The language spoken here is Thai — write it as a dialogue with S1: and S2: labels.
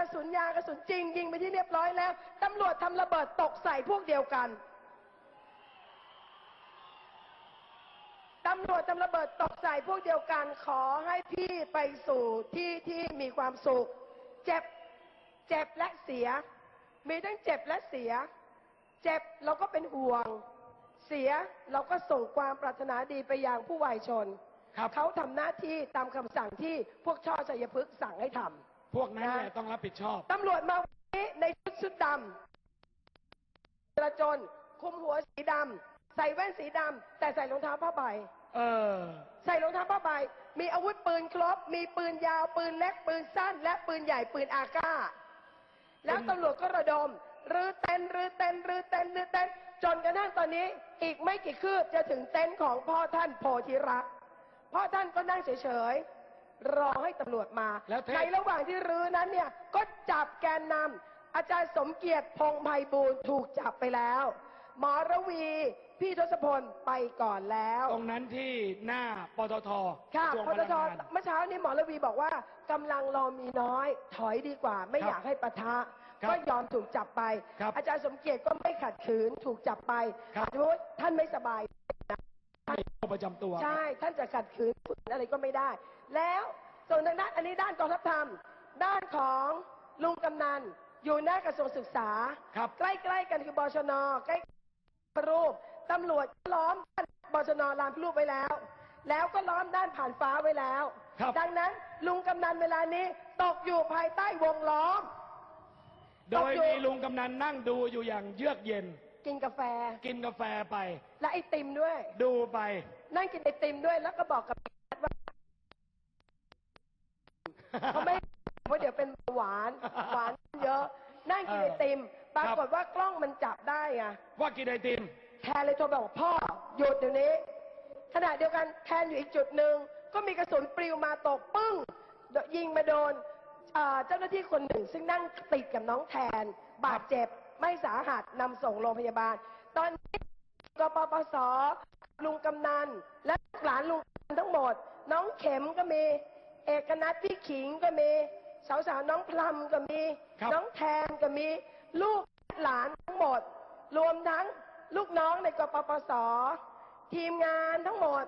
S1: กระสุนยางกระสุนจริง ยิงไปที่เรียบร้อยแล้วตำรวจทำระเบิดตกใส่พวกเดียวกันตำรวจทำระเบิดตกใส่พวกเดียวกันขอให้พี่ไปสู่ที่ที่มีความสุข เจ็บ เจ็บและเสีย มีทั้งเจ็บและเสีย เจ็บเราก็เป็นห่วง เสียเราก็ส่งความปรารถนาดีไปยังผู้วายชน
S2: ครับ
S1: เขาทำหน้าที่ตามคำสั่งที่พวกช่อชัยพฤกษ์สั่งให้ทำ
S2: พวกนั้นแหละต้องรับผิดชอบ
S1: ตำรวจมาวันนี้ในชุดชุดดำกระโจนคลุมหัวสีดำใส่แว่นสีดำแต่ใส่รองเท้าผ้าใบ
S2: เออ
S1: ใส่รองเท้าผ้าใบ มีอาวุธปืนครบ มีปืนยาว ปืนเล็ก ปืนสั้น และปืนใหญ่ ปืนอาก้า แล้วตำรวจก็ระดม รื้อเต็นท์รื้อเต็นท์รื้อเต็นท์รื้อเต็นท์จนกระทั่งตอนนี้ อีกไม่กี่คืบจะถึงเต็นท์ของพ่อท่านโพธิรักษ์พ่อท่านก็นั่งเฉยๆ รอให้ตำรวจมา
S2: แล้วเทพ
S1: ในระหว่างที่รื้อนั้นเนี่ย ก็จับแกนนำอาจารย์สมเกียรติพงษ์ไพบูลย์ถูกจับไปแล้ว หมอระวี พี่ทศพลไปก่อนแล้ว
S2: ตรงนั้นที่หน้าปตท
S1: ค่ะ
S2: กระทรวง
S1: ป
S2: พ
S1: ต
S2: ลัง
S1: ท
S2: งาน
S1: เมื่อเช้านี้หมอระวีบอกว่ากำลังรอมีน้อย ถอยดีกว่า ไม่
S2: ครับ
S1: อยากให้ปะทะ
S2: ครับ
S1: ก็ยอมถูกจับไป
S2: ครับ
S1: อาจารย์สมเกียรติก็ไม่ขัดขืนถูกจับไป
S2: ครับ
S1: สมมติท่านไม่สบาย
S2: มีโรค ประจำตัว
S1: ใช่ ท่านจะขัดขืนฝืนอะไรก็ไม่ได้ แล้วส่วนทางด้านอันนี้ด้านกองทัพธรรม ด้านของลุงกำนัน อยู่หน้ากระทรวงศึกษา
S2: ครับ
S1: ใกล้ๆกันคือบชน ใกล้พระรูปตำรวจล้อมด้านบชนลานพระรูปไว้แล้ว แล้วก็ล้อมด้านผ่านฟ้าไว้แล้ว
S2: ครับ
S1: ดังนั้นลุงกำนันเวลานี้ตกอยู่ภายใต้วงล้อม
S2: โดยมีลุงกำนันนั่งดูอยู่อย่างเยือกเย็น
S1: กินกาแฟ
S2: กินกาแฟไป
S1: และไอติมด้วย
S2: ดูไป
S1: นั่งกินไอติมด้วยแล้วก็บอกกับว่าเขาไม่เพราะเดี๋ยวเป็นหวานหวานเยอะ นั่งกินไอติม ปรากฏว่ากล้องมันจับได้ไง
S2: ว่ากินไอติม
S1: แทนเลยโทรไปบอกพ่อหยุดเดี๋ยวนี้ขณะเดียวกันแทนอยู่อีกจุดหนึ่งก็มีกระสุนปลิวมาตกปึ้งโดนยิงมาโดนอ่าเจ้าหน้าที่คนหนึ่ง ซึ่งนั่งติดกับน้องแทน บาดเจ็บ ไม่สาหัสนำส่งโรงพยาบาล ตอนนี้กปปสลุงกำนัน และหลานลุงกำนันทั้งหมด น้องเข็มก็มี เอกนัทพี่ขิงก็มีสาวสาวๆน้องพลัมก็มี
S2: ครับ
S1: น้องแทนก็มี ลูกหลานทั้งหมด รวมทั้งลูกน้องในกปปสทีมงานทั้งหมด